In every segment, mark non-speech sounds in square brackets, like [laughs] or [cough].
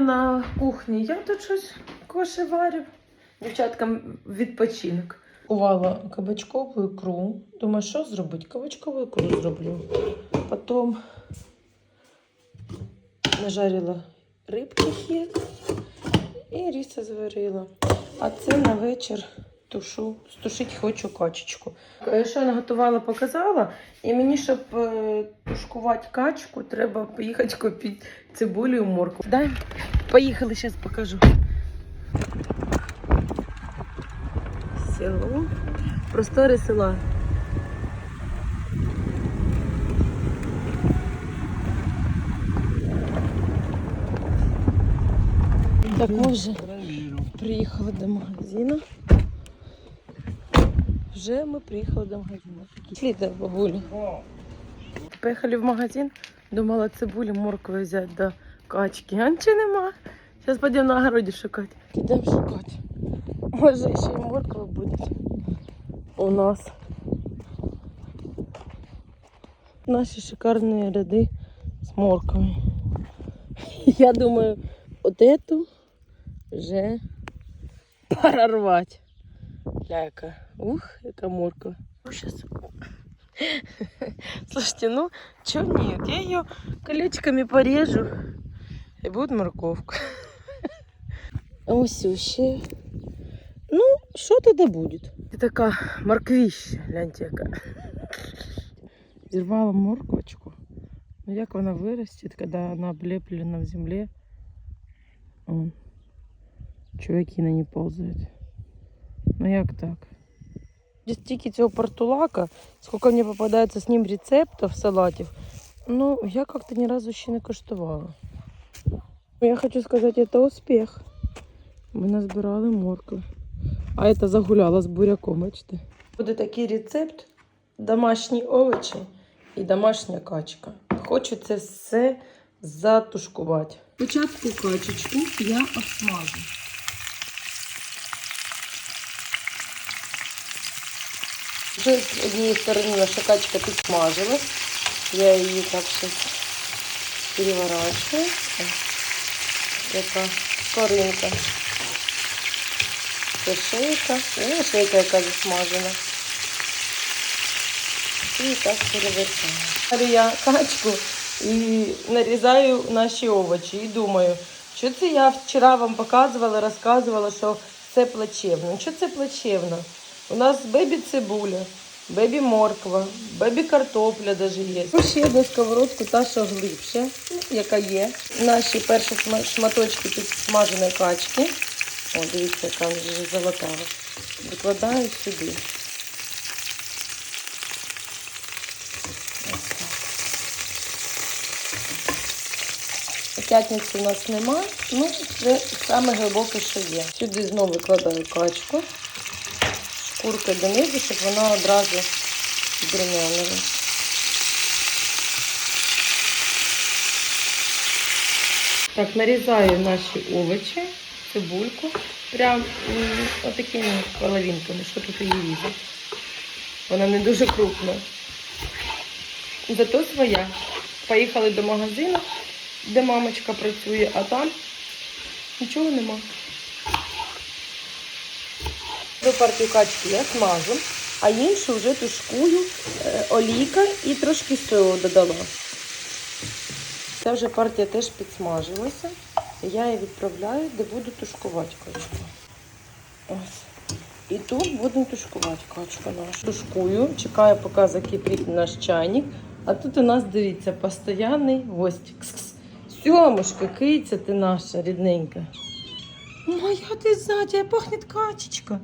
На кухні я тут щось коше варю. Дівчаткам відпочинок. Кувала кабачкову ікру. Думаю, що зробити? Кабачкову ікру зроблю. Потім нажарила рибки хід і ріса зварила. А це на вечір тушу, стушити хочу качечку. Е, Що я наготувала, показала. І мені, щоб е, тушкувати качку, треба поїхати купити цибулю і морку. Дай, поїхали, зараз покажу. Село. Простори села. Так, ми вже приїхали до магазину. Вже ми приїхали до магазину. До бабулі. Поїхали в магазин. Думала цибулю, моркви взяти до качки. А нічого нема. Зараз підемо на огороді шукати. Підемо шукати. Може ще й морква буде у нас. Наші шикарні ряди з морквами. Я думаю, от эту вже пора рвати. Ляка. Ух, яка морква. Сейчас. [laughs] Слушайте, ну, чё нет? Я ее колечками порежу. И будет морковка. [laughs] Ось ще. Ну, що тоді буде? Це така морквища, гляньте яка. [laughs] Зірвала морквочку. Ну, як вона виростет, коли вона облеплена в землі. Вон. Чуваки на ній ползають. Ну як так? Тільки цього портулака, скільки мені попадається з ним рецептів салатів, ну, я як-то ні разу ще не коштувала. Я хочу сказати, це успіх. Ми назбирали моркви. А це загуляла з буряком, бачите? Буде такий рецепт: домашні овочі і домашня качка. Хочу це все затушкувати. Спочатку качечку я обсмажу. Вже з однієї сторони наша качка підсмажилась. Я її так щось переворачую. Яка скоринка. Це шийка. І шийка яка засмажена. І так перевертаю. Далі я качку і нарізаю наші овочі. І думаю, що це я вчора вам показувала, розказувала, що це плачевно. Що це плачевно? У нас бебі цибуля, бебі морква, бебі картопля даже є. Ще одну сковородку, та що глибше, ну, яка є. Наші перші шматочки підсмаженої качки. О, дивіться, яка вже золотава. Викладаю сюди. П'ятниці у нас нема, ну це саме глибоке, що є. Сюди знову викладаю качку шкуркою донизу, щоб вона одразу зрумянила. Так, нарізаю наші овочі, цибульку, прям отакими половинками, що тут її різати. Вона не дуже крупна. Зато своя. Поїхали до магазину, де мамочка працює, а там нічого нема. До партію качки я смажу, а іншу вже тушкую е, олійка і трошки солу додала. Ця вже партія теж підсмажилася. Я її відправляю, де буду тушкувати качку. Ось. І тут будемо тушкувати качку нашу. Тушкую, чекаю, поки закипить наш чайник. А тут у нас, дивіться, постоянний гость. Кс-кс. Сьомушка, киця ти наша рідненька. Моя ти ззаді, пахне качечка.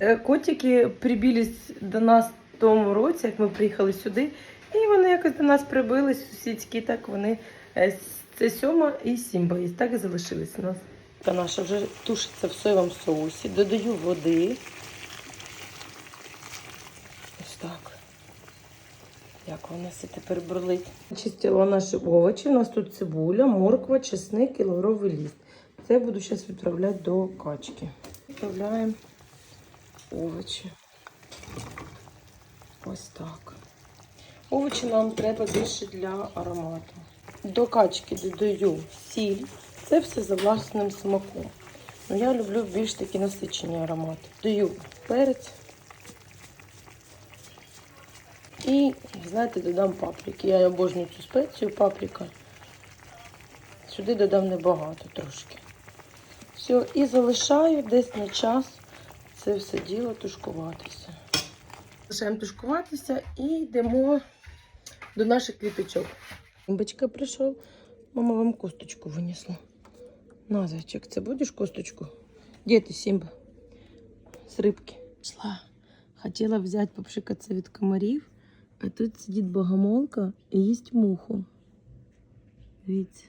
Е, Котики прибились до нас в тому році, як ми приїхали сюди, і вони якось до нас прибились сусідські, так вони е, це сьома і сімба, і так і залишились у нас. Та наша вже тушиться в соєвому соусі, додаю води. Ось так. Як вона все тепер бролить. Чистила наші овочі. У нас тут цибуля, морква, чесник і лавровий ліст. Це я буду зараз відправляти до качки. Відправляємо овочі. Ось так. Овочі нам треба більше для аромату. До качки додаю сіль. Це все за власним смаком. Ну, я люблю більш такі насичені аромати. Даю перець. І, знаєте, додам паприки. Я обожнюю цю спецію паприка. Сюди додам небагато трошки. Все, і залишаю десь на час це все діло тушкуватися. Залишаємо тушкуватися і йдемо до наших квіточок. Бачка прийшов, мама вам косточку винесла. На, зайчик, це будеш косточку? Де ти, Сімба? З рибки. Пішла. Хотіла взяти попшикатися від комарів, а тут сидить богомолка і їсть муху. Дивіться.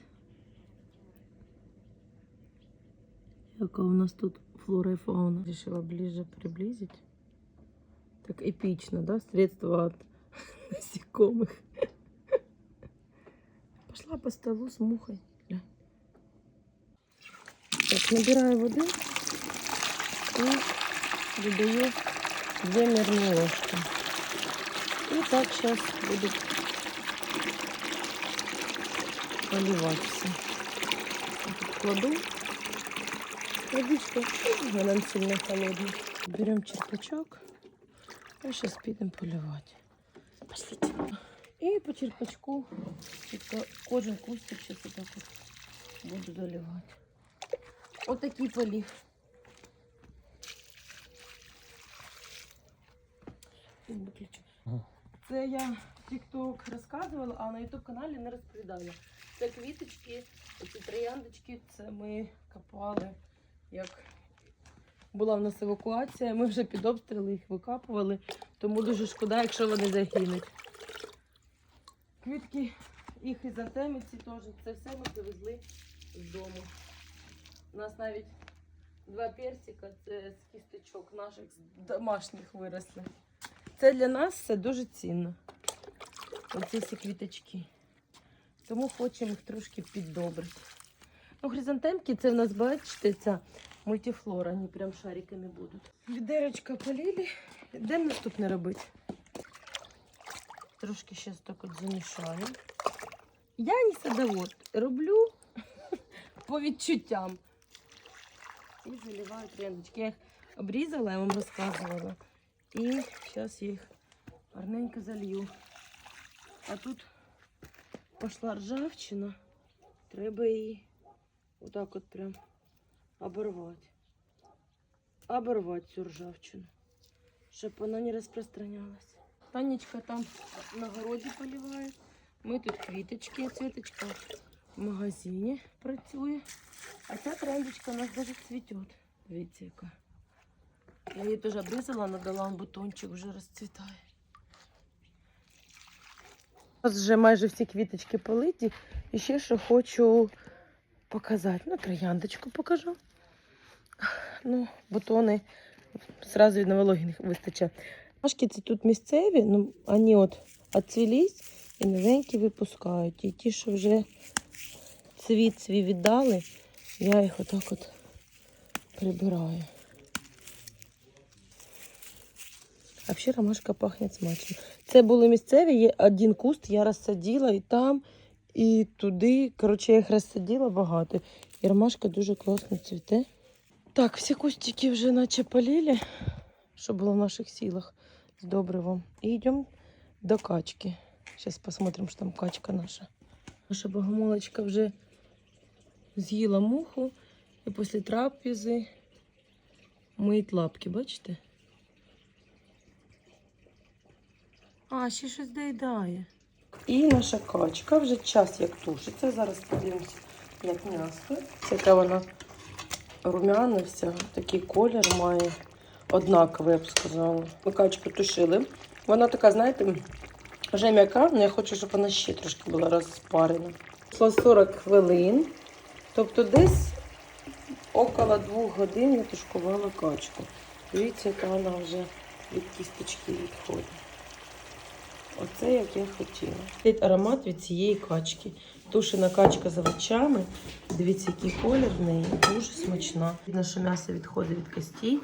Яка у нас тут флора і фауна. Решила ближе приблизить. Так эпично, да? Средство от [laughs] насекомых. Пошла по столу с мухой. Так, набираю воды и додаю две мерные ложки. И так сейчас буду поливать все. Кладу водичку, она нам сильно холодная. Берем черпачок и сейчас підемо поливать. Пошлите. И по черпачку кожен кустик сейчас вот так вот буду заливать. Вот такий полив. Це я в TikTok розказувала, а на YouTube каналі не розповідала. Це квіточки, ці трояндочки, це ми копали, як була в нас евакуація. Ми вже під обстріли їх викапували, тому дуже шкода, якщо вони загинуть. Квітки, їх із артемиці теж. Це все ми привезли з дому. У нас навіть два персика, це з кісточок наших домашніх виросли. Це для нас все дуже цінно. Оці всі квіточки. Тому хочемо їх трошки піддобрити. Ну, хризантемки це в нас, бачите, ця мультифлора, вони прям шариками будуть. Відерочка полили. Йдемо наступне робити. Трошки зараз так от замішаю. Я не садовод. Роблю [laughs] по відчуттям. І заливаю трендочки. Я їх обрізала, я вам розказувала. І зараз їх гарненько залью. А тут пішла ржавчина. Треба її отак от прям оборвати. Оборвати цю ржавчину, щоб вона не розпространялась. Танечка там на городі поливає. Ми тут квіточки, цвіточка в магазині працює. А ця трендочка у нас навіть цвіте. Дивіться, яка. Я її теж обрізала, надала вам бутончик, вже розцвітає. Нас вже майже всі квіточки политі. І ще що хочу показати. Ну, трояндочку покажу. Ну, бутони сразу на вологі не вистачає. Машки це тут місцеві, ну вони от відцвілись і новенькі випускають. І ті, що вже цвіт свій віддали, я їх отак от прибираю. А взагалі ромашка пахне смачно. Це були місцеві, є один куст, я розсадила і там, і туди. Коротше, я їх розсадила багато. І ромашка дуже класно цвіте. Так, всі кустики вже наче полили, що було в наших силах з добривом. І йдемо до качки. Зараз посмотрим, що там качка наша. Наша богомолочка вже з'їла муху і після трапези миють лапки, бачите? А, ще щось доїдає. І наша качка вже час як тушиться. Зараз подивимося, як м'ясо. Це яка вона румяна вся, такий колір має однаковий, я б сказала. Ми качку тушили. Вона така, знаєте, вже м'яка, але я хочу, щоб вона ще трошки була розпарена. Пішло 40 хвилин, тобто десь около двох годин я тушкувала качку. Дивіться, яка вона вже від кісточки відходить. Оце як я хотіла. Цей аромат від цієї качки. Тушена качка з овочами. Дивіться, який колір в неї. Дуже смачна. Видно, що м'ясо відходить від костей.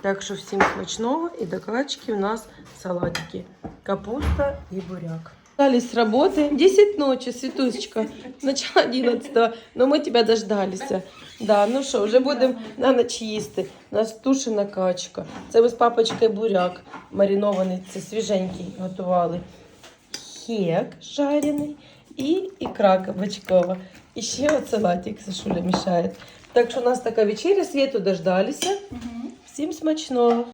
Так що всім смачного і до качки у нас салатики. Капуста і буряк. Дождались работы. 10 ночи, Светусечка. Начало 11 но ми тебе дождалися. Да, ну що, вже будемо на ніч їсти. У нас тушена качка. Це ми з папочкою буряк маринований, це свіженький готували. Хек жарений і ікра кабачкова. І ще от салатик Сашуля мішає. Так що у нас така вечеря, світу дождалися. Всім смачного.